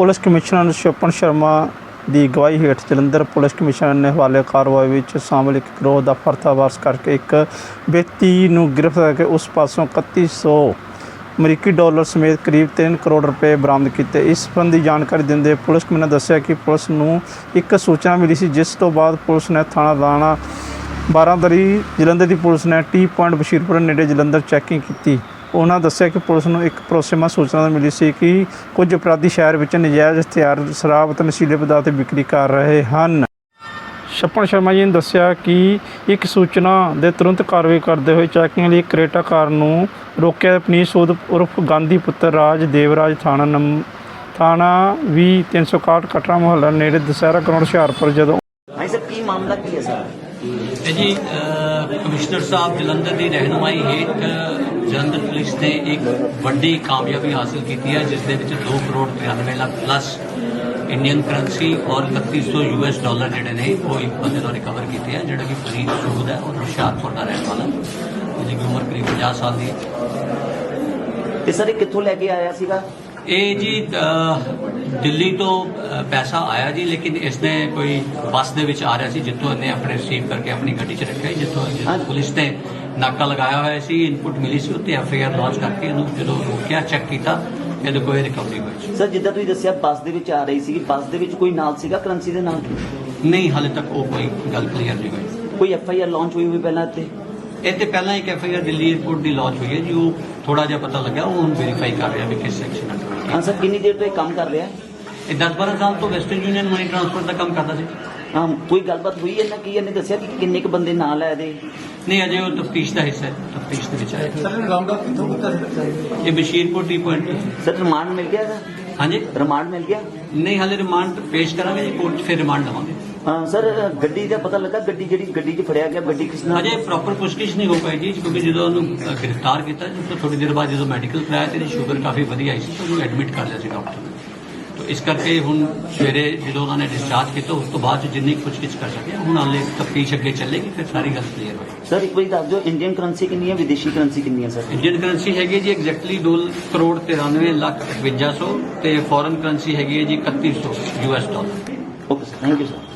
Police commissioner Swapan Sharma ਦੀ ਗਵਾਹੀ ਹੇਠ ਜਲੰਧਰ ਪੁਲਿਸ ਕਮਿਸ਼ਨਰ ਨੇ ਹਵਾਲੇ ਕਾਰਵਾਈ ਵਿੱਚ ਸ਼ਾਮਲ ਇੱਕ ਗਰੋਹ ਦਾ ਪਰਦਾਫਾਸ਼ ਕਰਕੇ ਇੱਕ ਵਿਅਕਤੀ ਨੂੰ ਗ੍ਰਿਫਤਾਰ ਕਰਕੇ ਉਸ ਪਾਸੋਂ 3100 ਅਮਰੀਕੀ ਡਾਲਰ ਸਮੇਤ ਕਰੀਬ 3 ਕਰੋੜ ਰੁਪਏ ਬਰਾਮਦ ਕੀਤੇ। ਇਸ ਸੰਬੰਧੀ ਜਾਣਕਾਰੀ ਦਿੰਦੇ ਪੁਲਿਸ ਕਮਿਸ਼ਨਰ ਨੇ ਦੱਸਿਆ ਕਿ ਪੁਲਿਸ ਨੂੰ ਇੱਕ ਸੂਚਨਾ ਮਿਲੀ ਸੀ, ਜਿਸ ਤੋਂ ਬਾਅਦ ਪੁਲਿਸ ਨੇ ਥਾਣਾ ਦਾਣਾ ਬਾਰਾਂਦਰੀ ਜਲੰਧਰ ਦੀ ਪੁਲਿਸ ਨੇ ਟੀ ਪੁਆਇੰਟ ਬਸ਼ੀਰਪੁਰ ਨੇੜੇ ਜਲੰਧਰ ਚੈਕਿੰਗ ਕੀਤੀ। ਉਹਨਾਂ ਦੱਸਿਆ ਕਿ ਪੁਲਿਸ ਨੂੰ ਇੱਕ ਭਰੋਸੇਮੰਦ ਸੂਚਨਾ ਮਿਲੀ ਸੀ ਕਿ ਕੁਝ ਅਪਰਾਧੀ ਸ਼ਹਿਰ ਵਿੱਚ ਨਜਾਇਜ਼ ਹਥਿਆਰ, ਸ਼ਰਾਬ ਅਤੇ ਨਸ਼ੀਲੇ ਪਦਾਰਥ ਦੀ ਵਿਕਰੀ ਕਰ ਰਹੇ ਹਨ। ਛੱਪਣ ਸ਼ਰਮਾ ਜੀ ਨੇ ਦੱਸਿਆ ਕਿ ਇੱਕ ਸੂਚਨਾ ਦੇ ਤੁਰੰਤ ਕਾਰਵਾਈ ਕਰਦੇ ਹੋਏ ਚੈਕਿੰਗ ਲਈ ਕਰੇਟਾ ਕਾਰ ਨੂੰ ਰੋਕਿਆ ਪਨੀਰ ਸੋਧ ਉਰਫ ਗਾਂਧੀ ਪੁੱਤਰ ਰਾਜ ਦੇਵਰਾਜ ਥਾਣਾ ਨੰਮ ਥਾਣਾ ਵੀ 361 ਕਟਰਾ ਮੁਹੱਲਾ ਨੇੜੇ ਦੁਸਹਿਰਾ ਗਰਾਊਂਡ ਹੁਸ਼ਿਆਰਪੁਰ ਜਦੋਂ ਭਾਈ ਸਾਹਿਬ, ਕੀ ਮਾਮਲਾ ਕੀ ਹੈ ਸਰ? ਤੇ ਜੀ ਕਮਿਸ਼ਨਰ ਸਾਹਿਬ ਜਲੰਧਰ ਦੀ ਰਹਿਨੁਮਾਈ ਹੇਠ ਜਲੰਧਰ ਪੁਲਿਸ ਨੇ ਇੱਕ ਵੱਡੀ ਕਾਮਯਾਬੀ ਹਾਸਲ ਕੀਤੀ ਹੈ, ਜਿਸ ਦੇ ਵਿੱਚ 2 crore 93 lakh plus Indian currency ਔਰ 3100 ਯੂਐਸ ਡਾਲਰ ਜਿਹੜੇ ਨੇ, ਉਹ ਇੱਕ ਬੰਦੇ ਤੋਂ ਰਿਕਵਰ ਕੀਤੇ ਆ, ਜਿਹੜਾ ਕਿ ਫਰੀਦ ਸੂਦ ਹੈ ਔਰ ਹੁਸ਼ਿਆਰਪੁਰ ਦਾ ਰਹਿਣ ਵਾਲਾ। ਜਿਹਦੀ ਉਮਰ ਕਰੀਬ 50 ਸਾਲ ਦੀ ਹੈ। ਤੇ ਸਰ ਇਹ ਕਿੱਥੋਂ ਲੈ ਕੇ ਆਇਆ ਸੀਗਾ? ਇਹ ਜੀ ਦਿੱਲੀ ਤੋਂ ਪੈਸਾ ਆਇਆ ਜੀ ਲੇਕਿਨ ਇਸਨੇ ਕੋਈ ਬੱਸ ਦੇ ਵਿੱਚ ਆ ਰਿਹਾ ਸੀ ਜਿੱਥੋਂ ਇਹਨੇ ਆਪਣੇ ਰਿਸੀਵ ਕਰਕੇ ਆਪਣੀ ਗੱਡੀ 'ਚ ਰੱਖਿਆ ਜਿੱਥੋਂ। ਪੁਲਿਸ ਨੇ ਨਾਕਾ ਲਗਾਇਆ ਹੋਇਆ ਸੀ ਇਨਪੁਟ ਮਿਲੀ ਸੀ ਉੱਤੇ ਐਫ ਆਈ ਆਰ ਲਾਂਚ ਕਰਕੇ ਇਹਨੂੰ ਜਦੋਂ ਰੋਕਿਆ ਚੈੱਕ ਕੀਤਾ ਇਹਦੇ ਕੋਈ ਰਿਕਵਰੀ ਹੋਈ ਸਰ ਜਿੱਦਾਂ ਤੁਸੀਂ ਦੱਸਿਆ ਬੱਸ ਦੇ ਵਿੱਚ ਆ ਰਹੀ ਸੀ ਬੱਸ ਦੇ ਵਿੱਚ ਕੋਈ ਨਾਲ ਸੀਗਾ ਕਰੰਸੀ ਦੇ ਨਾਲ? ਨਹੀਂ ਹਾਲੇ ਤੱਕ ਉਹ ਕੋਈ ਗੱਲ ਕਲੀਅਰ ਨਹੀਂ ਹੋਈ। ਕੋਈ ਐਫ ਆਈ ਆਰ ਲਾਂਚ ਹੋਈ ਹੋਈ ਪਹਿਲਾਂ ਤੇ ਇਹ ਤੇ ਪਹਿਲਾਂ ਇੱਕ F I R Delhi airport the launch ਹੋਈ ਹੈ ਜੀ ਉਹ ਥੋੜਾ ਜਿਹਾ ਪਤਾ ਲੱਗਾ ਉਹ ਹੁਣ ਵੈਰੀਫਾਈ ਕਰ ਰਿਹਾ ਵੀ ਕਿਸ ਸੈਕਸ਼ਨ ਅੰਡਰ ਹਾਂ ਸਰ ਕਿੰਨੀ ਦੇਰ ਤੋਂ ਇਹ ਕੰਮ ਕਰ ਰਿਹਾ? ਹੈ ਇਹ 10 12 ਸਾਲ ਤੋਂ ਵੈਸਟਰਨ ਯੂਨੀਅਨ ਮਨੀ ਟ੍ਰਾਂਸਫਰ ਦਾ ਕੰਮ ਕਰਦਾ ਸੀ। ਹਾਂ ਕੋਈ ਗੱਲਬਾਤ ਹੋਈ ਇਹਨਾਂ ਕੀ ਇਹਨੇ ਦੱਸਿਆ ਕਿ ਕਿੰਨੇ ਕੁ ਬੰਦੇ ਨਾਲ ਹੈ ਇਹਦੇ? ਨਹੀਂ ਅਜੇ ਉਹ ਤਫਤੀਸ਼ ਦਾ ਹਿੱਸਾ ਹੈ ਤਫਤੀਸ਼ ਦੇ ਵਿੱਚ ਆਇਆ। ਸਰ ਅਪ ਕਿੱਥੋਂ ਕੀਤਾ ਸੀ ਇਹ Bashirpur T point sir remand ਮਿਲ ਗਿਆ ਹਾਂਜੀ। ਰਿਮਾਂਡ ਮਿਲ ਗਿਆ? ਨਹੀਂ ਹਾਲੇ ਰਿਮਾਂਡ ਪੇਸ਼ ਕਰਾਂਗੇ ਜੀ ਕੋਰਟ 'ਚ ਫਿਰ ਰਿਮਾਂਡ ਲਵਾਂਗੇ ਹਾਂ ਸਰ ਗੱਡੀ ਦਾ ਪਤਾ ਲੱਗਾ ਗੱਡੀ ਜਿਹੜੀ ਗੱਡੀ 'ਚ ਫੜਿਆ ਗਿਆ ਗੱਡੀ ਕਿਸ ਨਾਲ? ਅਜੇ ਪ੍ਰੋਪਰ ਪੁੱਛਗਿੱਛ ਨਹੀਂ ਹੋ ਪਾਈ ਜੀ ਕਿਉਂਕਿ ਜਦੋਂ ਉਹਨੂੰ ਅ, ਗ੍ਰਿਫਤਾਰ ਕੀਤਾ ਜੀ ਤੋਂ ਥੋੜੀ ਦੇਰ ਬਾਅਦ ਜਦੋਂ ਮੈਡੀਕਲ ਕਰਾਇਆ ਤੇ ਸ਼ੂਗਰ ਕਾਫੀ ਵਧੀਆ ਆਈ ਸੀ ਤਾਂ ਉਹਨੂੰ ਐਡਮਿਟ ਕਰ ਲਿਆ ਸੀ ਡਾਕਟਰ ਨੇ। ਤਾਂ ਇਸ ਕਰਕੇ ਹੁਣ ਸਵੇਰੇ ਜਦੋਂ ਉਹਨਾਂ ਨੇ ਡਿਸਚਾਰਜ ਕੀਤਾ ਉਸ ਤੋਂ ਬਾਅਦ 'ਚ ਜਿੰਨੀ ਪੁੱਛਗਿੱਛ ਕਰ ਸਕੇ ਹੁਣ ਹਾਲੇ ਤਫਤੀਸ਼ ਅੱਗੇ ਚੱਲੇਗੀ ਫਿਰ ਸਾਰੀ ਗੱਲ ਕਲੀਅਰ ਹੋਏਗੀ। ਸਰ ਇੱਕ ਵਾਰੀ ਦੱਸ ਦਿਓ ਇੰਡੀਅਨ ਕਰੰਸੀ ਕਿੰਨੀ ਹੈ ਵਿਦੇਸ਼ੀ ਕਰੰਸੀ ਕਿੰਨੀ ਹੈ ਸਰ? ਇੰਡੀਅਨ ਕਰੰਸੀ ਹੈਗੀ ਜੀ ਐਗਜ਼ੈਕਟਲੀ 2 ਕਰੋੜ 93 ਲੱਖ 5100 ਤੇ ਫੋਰਨ ਕਰੰਸੀ ਹੈਗੀ ਹੈ ਜੀ 3100 US dollar okay sir thank you sir